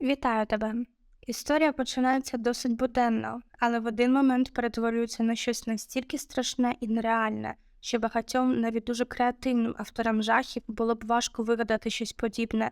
Вітаю тебе! Історія починається досить буденно, але в один момент перетворюється на щось настільки страшне і нереальне, що багатьом, навіть дуже креативним авторам жахів, було б важко вигадати щось подібне.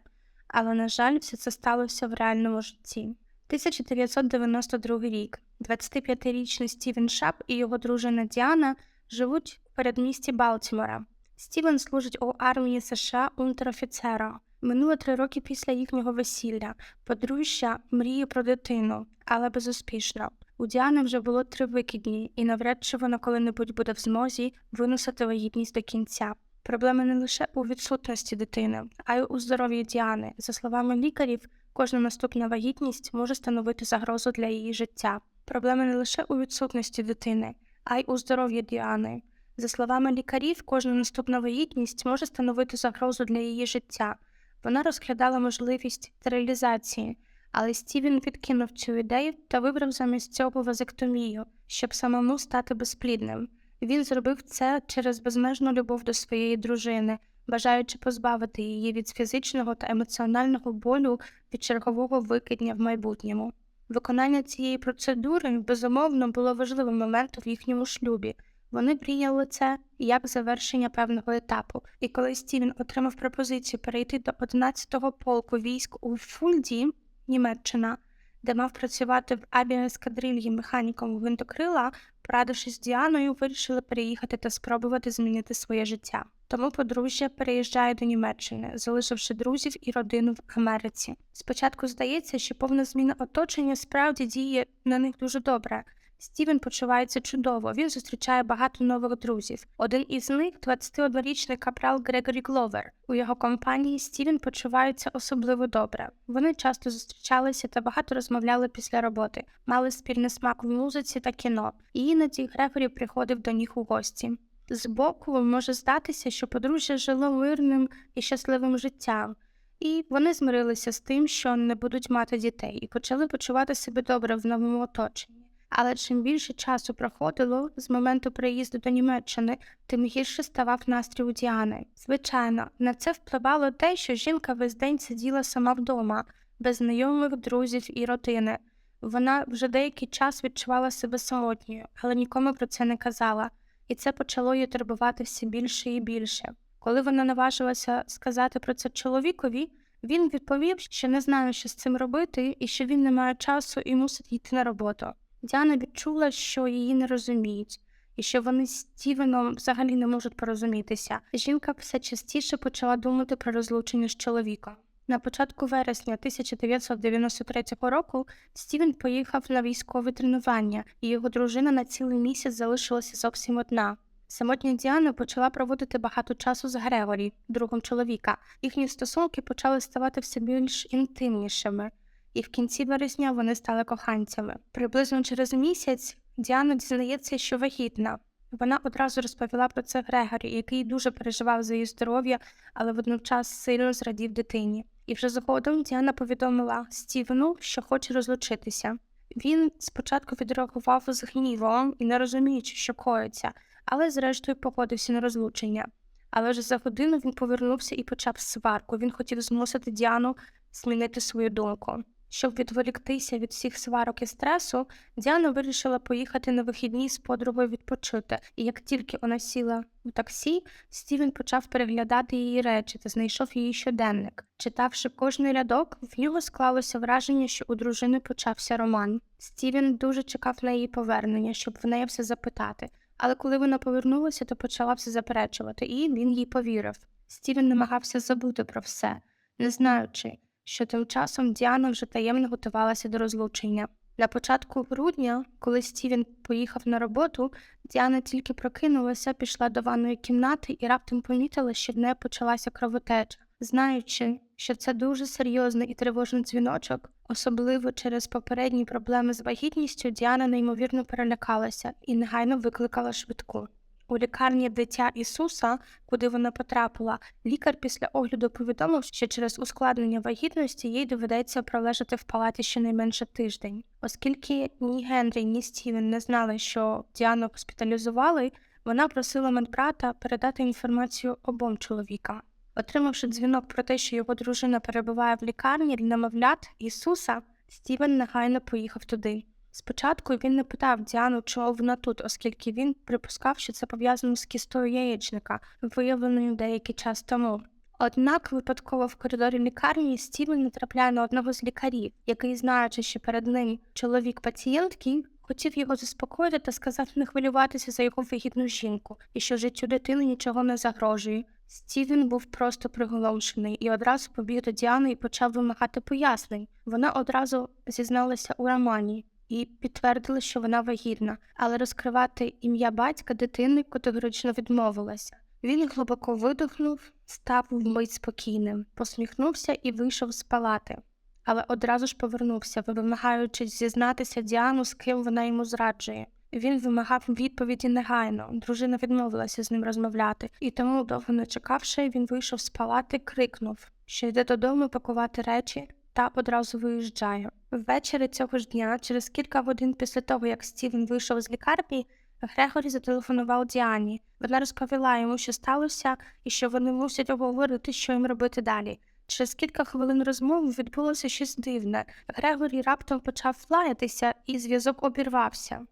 Але, на жаль, все це сталося в реальному житті. 1992 рік. 25-річний Стівен Шап і його дружина Діана живуть у передмісті Балтімора. Стівен служить у армії США унтер-офіцера. Минуло три роки після їхнього весілля. Подружжя мріє про дитину, але безуспішно. У Діани вже було три викидні, і навряд чи вона коли-небудь буде в змозі виносити вагітність до кінця. Проблема не лише у відсутності дитини, а й у здоров'ї Діани. За словами лікарів, кожна наступна вагітність може становити загрозу для її життя. Проблема не лише у відсутності дитини, а й у здоров'ї Діани. За словами лікарів, кожна наступна вагітність може становити загрозу для її життя. Вона розглядала можливість стерилізації, але Стівен відкинув цю ідею та вибрав замість цього вазектомію, щоб самому стати безплідним. Він зробив це через безмежну любов до своєї дружини, бажаючи позбавити її від фізичного та емоціонального болю від чергового викидня в майбутньому. Виконання цієї процедури, безумовно, було важливим моментом в їхньому шлюбі. Вони прийняли це як завершення певного етапу, і коли Стівен отримав пропозицію перейти до 11-го полку військ у Фульді, Німеччина, де мав працювати в авіаескадрильї механіком гвинтокрила, порадившись з Діаною, вирішили переїхати та спробувати змінити своє життя. Тому подружжя переїжджає до Німеччини, залишивши друзів і родину в Америці. Спочатку здається, що повна зміна оточення справді діє на них дуже добре. Стівен почувається чудово. Він зустрічає багато нових друзів. Один із них 21-річний капрал Грегорі Гловер. У його компанії Стівен почувається особливо добре. Вони часто зустрічалися та багато розмовляли після роботи, мали спільний смак в музиці та кіно. І іноді Грегорі приходив до них у гості. Збоку може здатися, що подружжя жило мирним і щасливим життям. І вони змирилися з тим, що не будуть мати дітей, і почали почувати себе добре в новому оточенні. Але чим більше часу проходило з моменту приїзду до Німеччини, тим гірше ставав настрій у Діани. Звичайно, на це впливало те, що жінка весь день сиділа сама вдома, без знайомих, друзів і родини. Вона вже деякий час відчувала себе самотньою, але нікому про це не казала, і це почало її турбувати все більше і більше. Коли вона наважилася сказати про це чоловікові, він відповів, що не знає, що з цим робити, і що він не має часу і мусить йти на роботу. Діана відчула, що її не розуміють, і що вони з Стівеном взагалі не можуть порозумітися. Жінка все частіше почала думати про розлучення з чоловіком. На початку вересня 1993 року Стівен поїхав на військове тренування, і його дружина на цілий місяць залишилася зовсім одна. Самотня Діана почала проводити багато часу з Грегорі, другом чоловіка. Їхні стосунки почали ставати все більш інтимнішими і в кінці вересня вони стали коханцями. Приблизно через місяць Діана дізнається, що вагітна. Вона одразу розповіла про це Грегорі, який дуже переживав за її здоров'я, але водночас сильно зрадів дитині. І вже згодом Діана повідомила Стівену, що хоче розлучитися. Він спочатку відреагував з гнівом і не розуміючи, що коїться, але зрештою погодився на розлучення. Але вже за годину він повернувся і почав сварку. Він хотів змусити Діану змінити свою думку. Щоб відволіктися від всіх сварок і стресу, Діана вирішила поїхати на вихідні з подругою відпочити, і як тільки вона сіла у таксі, Стівен почав переглядати її речі та знайшов її щоденник. Читавши кожний рядок, в нього склалося враження, що у дружини почався роман. Стівен дуже чекав на її повернення, щоб в неї все запитати. Але коли вона повернулася, то почала все заперечувати, і він їй повірив. Стівен намагався забути про все, не знаючи що тим часом Діана вже таємно готувалася до розлучення. На початку грудня, коли Стівен поїхав на роботу, Діана тільки прокинулася, пішла до ванної кімнати і раптом помітила, що в неї почалася кровотеча. Знаючи, що це дуже серйозний і тривожний дзвіночок, особливо через попередні проблеми з вагітністю, Діана неймовірно перелякалася і негайно викликала швидку. У лікарні дитя Ісуса, куди вона потрапила, лікар після огляду повідомив, що через ускладнення вагітності їй доведеться пролежати в палаті щонайменше тиждень. Оскільки ні Генрі, ні Стівен не знали, що Діану госпіталізували, вона просила медбрата передати інформацію обом чоловікам. Отримавши дзвінок про те, що його дружина перебуває в лікарні для немовлят Ісуса, Стівен негайно поїхав туди. Спочатку він не питав Діану, чого вона тут, оскільки він припускав, що це пов'язано з кістою яєчника, виявленою деякий час тому. Однак випадково в коридорі лікарні Стівен натрапляє на одного з лікарів, який, знаючи, що перед ним чоловік пацієнтки, хотів його заспокоїти та сказав не хвилюватися за його вигідну жінку і що життю дитини нічого не загрожує. Стівен був просто приголомшений і одразу побіг до Діани і почав вимагати пояснень. Вона одразу зізналася у романі і підтвердила, що вона вагітна, але розкривати ім'я батька дитини категорично відмовилася. Він глибоко видихнув, став вмить спокійним, посміхнувся і вийшов з палати. Але одразу ж повернувся, вимагаючи зізнатися Діану, з ким вона йому зраджує. Він вимагав відповіді негайно. Дружина відмовилася з ним розмовляти, і тому, довго не чекавши, він вийшов з палати, крикнув, що йде додому пакувати речі та одразу виїжджає. Ввечері цього ж дня, через кілька годин після того, як Стівен вийшов з лікарні, Грегорі зателефонував Діані. Вона розповіла йому, що сталося, і що вони мусять обговорити, що їм робити далі. Через кілька хвилин розмови відбулося щось дивне. Грегорі раптом почав лаятися, і зв'язок обірвався.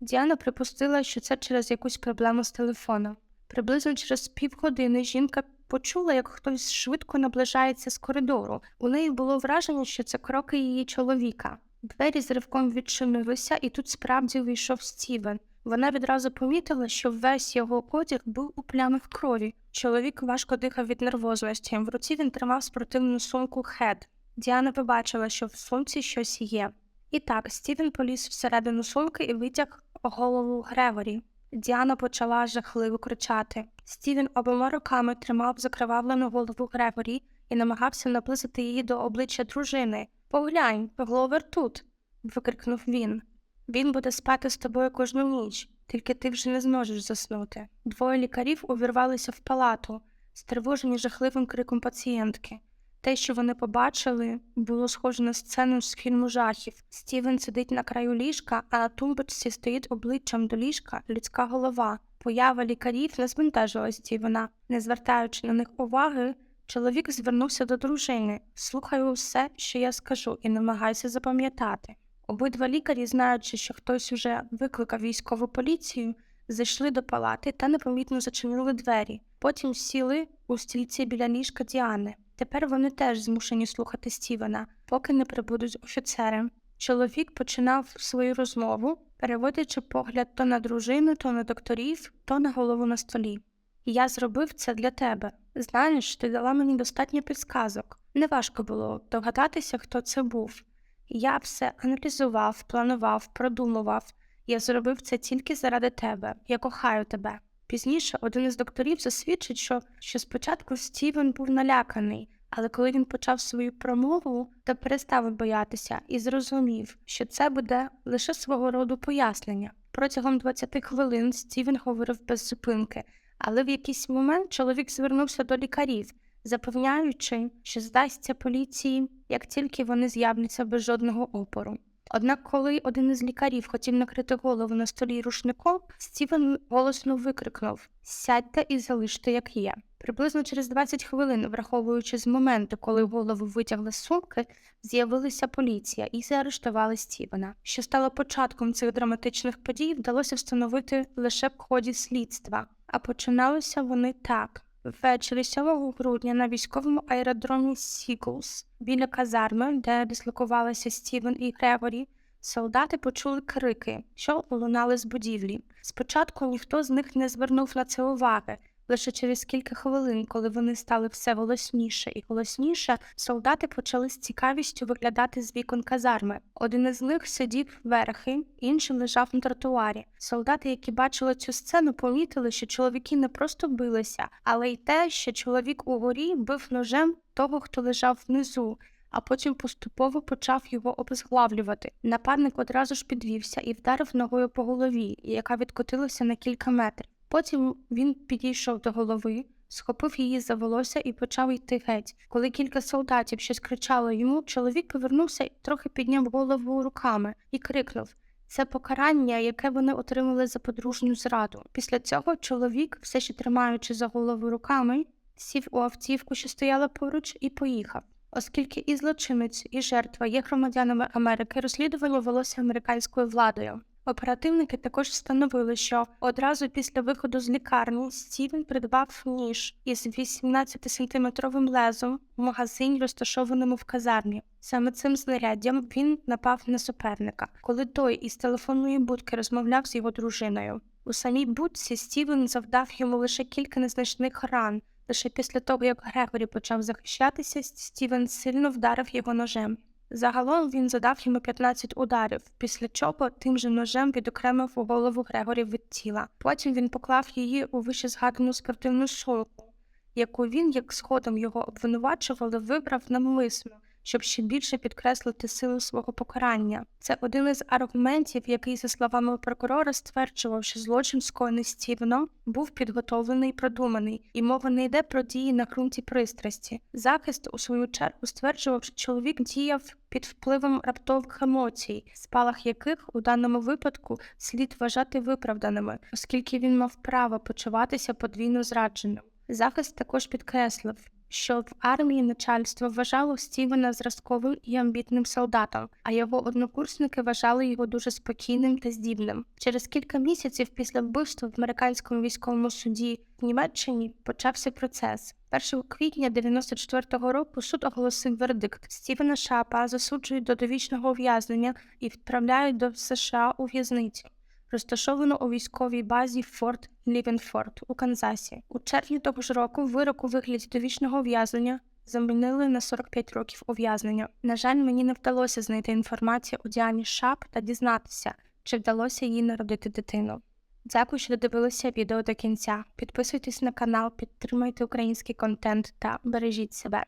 Діана припустила, що це через якусь проблему з телефоном. Приблизно через півгодини жінка почула, як хтось швидко наближається з коридору. У неї було враження, що це кроки її чоловіка. Двері з ривком відчинилися, і тут справді вийшов Стівен. Вона відразу помітила, що весь його одяг був у плямах крові. Чоловік важко дихав від нервозності. В руці він тримав спортивну сумку Хед. Діана побачила, що в сумці щось є. І так, Стівен поліз всередину сумки і витяг голову Грегорі. Діана почала жахливо кричати. Стівен обома руками тримав закривавлену голову Грегорі і намагався наблизити її до обличчя дружини. Поглянь, Гловер тут. викрикнув він. Він буде спати з тобою кожну ніч, тільки ти вже не зможеш заснути. Двоє лікарів увірвалися в палату, стривожені жахливим криком пацієнтки. Те, що вони побачили, було схоже на сцену з фільму жахів. Стівен сидить на краю ліжка, а на тумбочці стоїть обличчям до ліжка людська голова. Поява лікарів не збентежила Стівена. Не звертаючи на них уваги, чоловік звернувся до дружини. Слухаю все, що я скажу, і намагайся запам'ятати. Обидва лікарі, знаючи, що хтось уже викликав військову поліцію, зайшли до палати та непомітно зачинили двері. Потім сіли у стільці біля ліжка Діани. Тепер вони теж змушені слухати Стівена, поки не прибудуть офіцери. Чоловік починав свою розмову, переводячи погляд то на дружину, то на докторів, то на голову на столі. Я зробив це для тебе. Знаєш, ти дала мені достатньо підсказок. Неважко було догадатися, хто це був. Я все аналізував, планував, продумував. Я зробив це тільки заради тебе. Я кохаю тебе. Пізніше один із докторів засвідчить, що, що спочатку Стівен був наляканий, але коли він почав свою промову, то перестав боятися і зрозумів, що це буде лише свого роду пояснення. Протягом 20 хвилин Стівен говорив без зупинки, але в якийсь момент чоловік звернувся до лікарів, запевняючи, що здасться поліції, як тільки вони з'являться без жодного опору. Однак, коли один із лікарів хотів накрити голову на столі рушником, Стівен голосно викрикнув Сядьте і залиште, як є. Приблизно через 20 хвилин, враховуючи з моменту, коли голову витягли з сумки, з'явилася поліція і заарештували Стівена. Що стало початком цих драматичних подій, вдалося встановити лише в ході слідства, а починалися вони так. Ввечері 7 грудня на військовому аеродромі Сіглс біля казарми, де дислокувалися Стівен і Грегорі, солдати почули крики, що лунали з будівлі. Спочатку ніхто з них не звернув на це уваги. Лише через кілька хвилин, коли вони стали все голосніше і голосніше, солдати почали з цікавістю виглядати з вікон казарми. Один із них сидів верхи, інший лежав на тротуарі. Солдати, які бачили цю сцену, помітили, що чоловіки не просто билися, але й те, що чоловік угорі бив ножем того, хто лежав внизу. А потім поступово почав його обезглавлювати. Нападник одразу ж підвівся і вдарив ногою по голові, яка відкотилася на кілька метрів. Потім він підійшов до голови, схопив її за волосся і почав йти геть. Коли кілька солдатів щось кричало йому, чоловік повернувся і трохи підняв голову руками і крикнув це покарання, яке вони отримали за подружню зраду. Після цього чоловік, все ще тримаючи за голову руками, сів у автівку, що стояла поруч, і поїхав. Оскільки і злочинець, і жертва є громадянами Америки, розслідування велося американською владою. Оперативники також встановили, що одразу після виходу з лікарні Стівен придбав ніж із 18-сантиметровим лезом в магазині, розташованому в казармі. Саме цим знаряддям він напав на суперника, коли той із телефонної будки розмовляв з його дружиною. У самій будці Стівен завдав йому лише кілька незначних ран. Лише після того, як Грегорі почав захищатися, Стівен сильно вдарив його ножем. Загалом він задав йому 15 ударів, після чого тим же ножем відокремив у голову Грегорі від тіла. Потім він поклав її у вищезгадану спортивну шолку, яку він, як згодом його обвинувачували, вибрав навмисно, щоб ще більше підкреслити силу свого покарання. Це один із аргументів, який, за словами прокурора, стверджував, що злочин скоєний Стівеном був підготовлений і продуманий, і мова не йде про дії на ґрунті пристрасті. Захист, у свою чергу, стверджував, що чоловік діяв під впливом раптових емоцій, спалах яких у даному випадку слід вважати виправданими, оскільки він мав право почуватися подвійно зрадженим. Захист також підкреслив, що в армії начальство вважало Стівена зразковим і амбітним солдатом, а його однокурсники вважали його дуже спокійним та здібним. Через кілька місяців після вбивства в американському військовому суді в Німеччині почався процес. 1 квітня 94-го року суд оголосив вердикт. Стівена Шапа засуджують до довічного ув'язнення і відправляють до США у в'язницю розташовано у військовій базі Форт Лівенфорд у Канзасі. У червні того ж року вирок у вигляді довічного ув'язнення замінили на 45 років ув'язнення. На жаль, мені не вдалося знайти інформацію у Діані Шап та дізнатися, чи вдалося їй народити дитину. Дякую, що додивилися відео до кінця. Підписуйтесь на канал, підтримуйте український контент та бережіть себе.